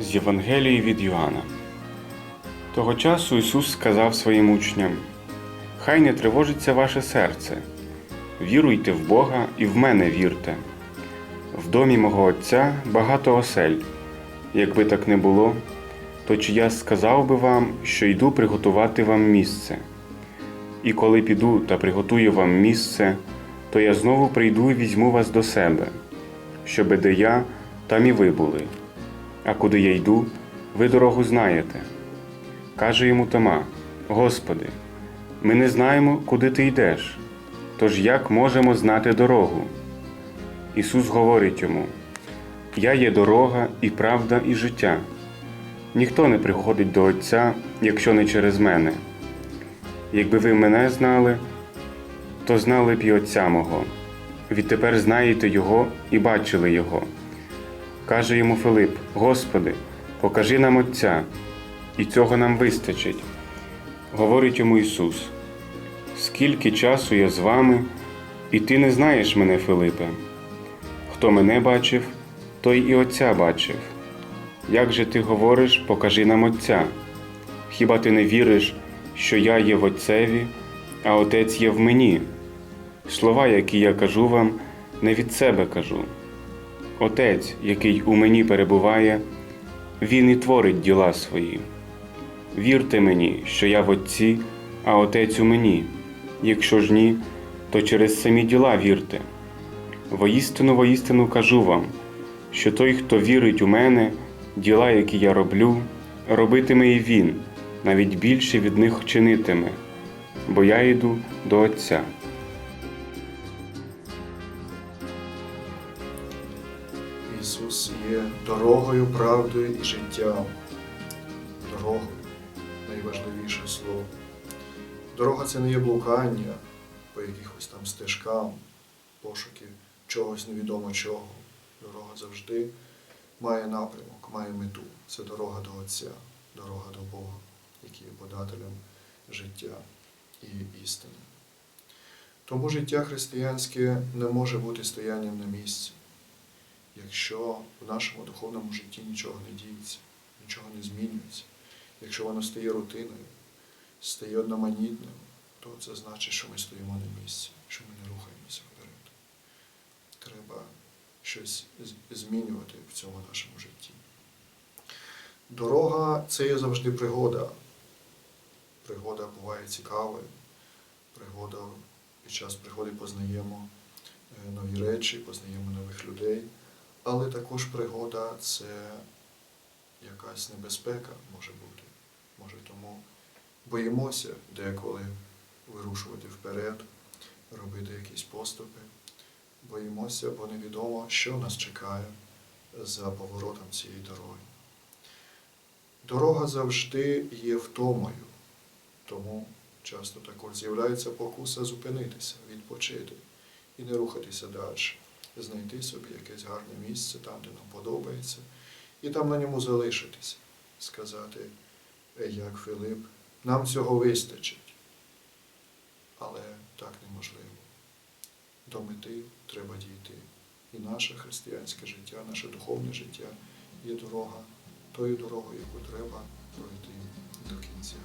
З Євангелії від Йоанна. Того часу Ісус сказав своїм учням: Хай не тривожиться ваше серце, віруйте в Бога і в мене вірте. В домі мого Отця багато осель. Якби так не було, то чи я сказав би вам, що йду приготувати вам місце. І коли піду та приготую вам місце, то я знову прийду і візьму вас до себе, щоби де я, там і ви були. А куди я йду, ви дорогу знаєте. Каже йому Тома: Господи, ми не знаємо, куди ти йдеш, тож як можемо знати дорогу? Ісус говорить йому: Я є дорога і правда, і життя. Ніхто не приходить до Отця, якщо не через мене. Якби ви мене знали, то знали б і Отця мого. Відтепер знаєте Його і бачили Його. Каже йому Филип: Господи, покажи нам Отця, і цього нам вистачить. Говорить йому Ісус: Скільки часу я з вами, і ти не знаєш мене, Филипе? Хто мене бачив, той і Отця бачив. Як же ти говориш, покажи нам Отця? Хіба ти не віриш, що я є в Отцеві, а Отець є в мені? Слова, які я кажу вам, не від себе кажу. Отець, який у мені перебуває, Він і творить діла свої. Вірте мені, що я в Отці, а Отець у мені. Якщо ж ні, то через самі діла вірте. Воістину, воістину кажу вам, що той, хто вірить у мене, діла, які я роблю, робитиме і він, навіть більше від них чинитиме, бо я йду до Отця. Ісус є дорогою, правдою і життям. Дорога найважливіше слово. Дорога це не є блукання по якихось там стежкам, пошуки чогось невідомо чого. Дорога завжди має напрямок, має мету. Це дорога до Отця, дорога до Бога, який є подателем життя і істини. Тому життя християнське не може бути стоянням на місці якщо в нашому духовному житті нічого не діється, нічого не змінюється, якщо воно стає рутиною, стає одноманітним, то це значить, що ми стоїмо на місці, що ми не рухаємося вперед. Треба щось змінювати в цьому нашому житті. Дорога це є завжди пригода. Пригода буває цікавою. Пригода під час пригоди познаємо е, нові речі, познаємо нових людей. Але також пригода це якась небезпека може бути. Може тому боїмося деколи вирушувати вперед, робити якісь поступи. Боїмося, бо невідомо, що нас чекає за поворотом цієї дороги. Дорога завжди є втомою, тому часто також з'являється покуса зупинитися, відпочити і не рухатися далі знайти собі якесь гарне місце там, де нам подобається, і там на ньому залишитися, сказати, «Е, як Филип, нам цього вистачить. Але так неможливо. До мети треба дійти. І наше християнське життя, наше духовне життя є дорога, тою дорогою, яку треба пройти до кінця.